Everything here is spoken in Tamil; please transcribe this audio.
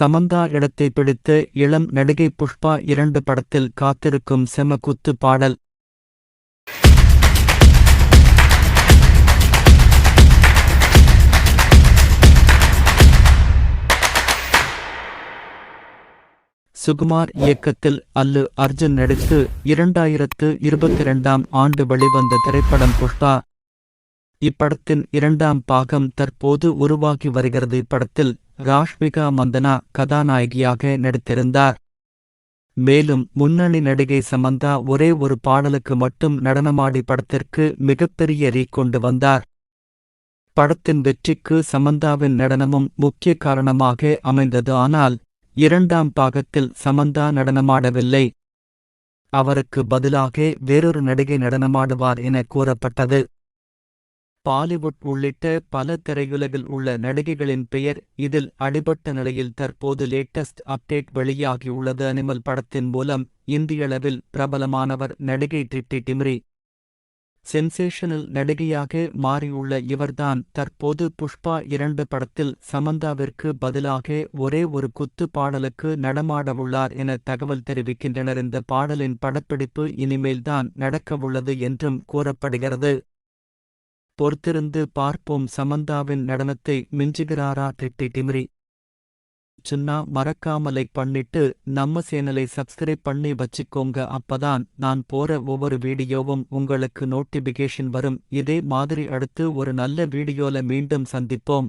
சமந்தா இடத்தை பிடித்த இளம் நடிகை புஷ்பா இரண்டு படத்தில் காத்திருக்கும் செம பாடல். சுகுமார் இயக்கத்தில் அல்லு அர்ஜுன் நடித்து இரண்டாயிரத்து இருபத்தி இரண்டாம் ஆண்டு வெளிவந்த திரைப்படம் புஷ்பா. இப்படத்தின் இரண்டாம் பாகம் தற்போது உருவாகி வருகிறது. இப்படத்தில் ராஷ்மிகா மந்தனா கதாநாயகியாக நடித்திருந்தார். மேலும் முன்னணி நடிகை சமந்தா ஒரே ஒரு பாடலுக்கு மட்டும் நடனமாடி படத்திற்கு மிகப்பெரிய ரீ கொண்டு வந்தார். படத்தின் வெற்றிக்கு சமந்தாவின் நடனமும் முக்கிய காரணமாக அமைந்தது. ஆனால் இரண்டாம் பாகத்தில் சமந்தா நடனமாடவில்லை. அவருக்கு பதிலாக வேறொரு நடிகை நடனமாடுவார் என கூறப்பட்டது. பாலிவுட் உள்ளிட்ட பல திரையுலகில் உள்ள நடிகைகளின் பெயர் இதில் அடிபட்ட நிலையில் தற்போது லேட்டஸ்ட் அப்டேட் வெளியாகியுள்ளது. அனிமல் படத்தின் மூலம் இந்தியளவில் பிரபலமானவர் நடிகை டிப்டி டிம்ரி. சென்சேஷனல் நடிகையாக மாறியுள்ள இவர்தான் தற்போது புஷ்பா இரண்டு படத்தில் சமந்தாவிற்கு பதிலாக ஒரே ஒரு குத்து பாடலுக்கு நடமாடவுள்ளார் என தகவல் தெரிவிக்கின்றனர். இந்த பாடலின் படப்பிடிப்பு இனிமேல்தான் நடக்கவுள்ளது என்றும் கூறப்படுகிறது. பொறுத்திருந்து பார்ப்போம். சமந்தாவின் நடனத்தை மிஞ்சுகிறாரா திட்டி டிமிரி சின்னா மறக்காம லைக் பண்ணிட்டு நம்ம சேனலை சப்ஸ்கிரைப் பண்ணி வச்சுக்கோங்க. அப்பதான் நான் போற ஒவ்வொரு வீடியோவும் உங்களுக்கு நோட்டிபிகேஷன் வரும். இதே மாதிரி அடுத்து ஒரு நல்ல வீடியோல மீண்டும் சந்திப்போம்.